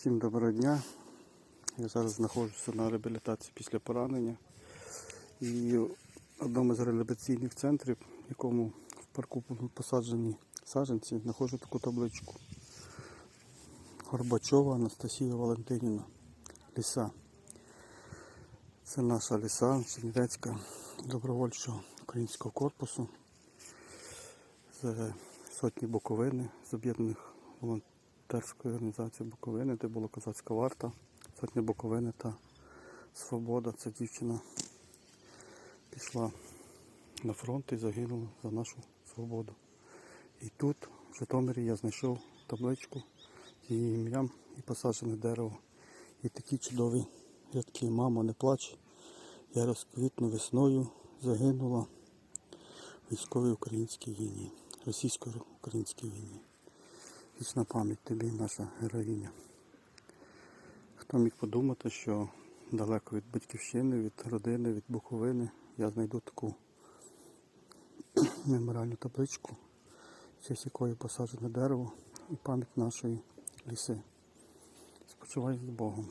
Всім доброго дня. Я зараз знаходжуся на реабілітації після поранення. І в одному з реабілітаційних центрів, в якому в парку посаджені саджанці, знаходжу таку табличку. Горбачова Анастасія Валентинівна. Ліса. Це наша ліса Чернівецька добровольчого українського корпусу. З сотні Буковини, з об'єднаних волонтерської організації Буковини, де була козацька варта, сотня Буковини та Свобода. Ця дівчина пішла на фронт і загинула за нашу свободу. І тут, в Житомирі, я знайшов табличку з її ім'ям і посаджене дерево. І такі чудові рядки. Мамо, не плач. Я розквітну весною, загинула військовій українській війні, російсько-українській війні. Вічна пам'ять тобі, наша героїня. Хто міг подумати, що далеко від батьківщини, від родини, від Буковини я знайду таку меморальну табличку, честь якої посаджене дерево і пам'ять нашої ліси. Спочивай з Богом.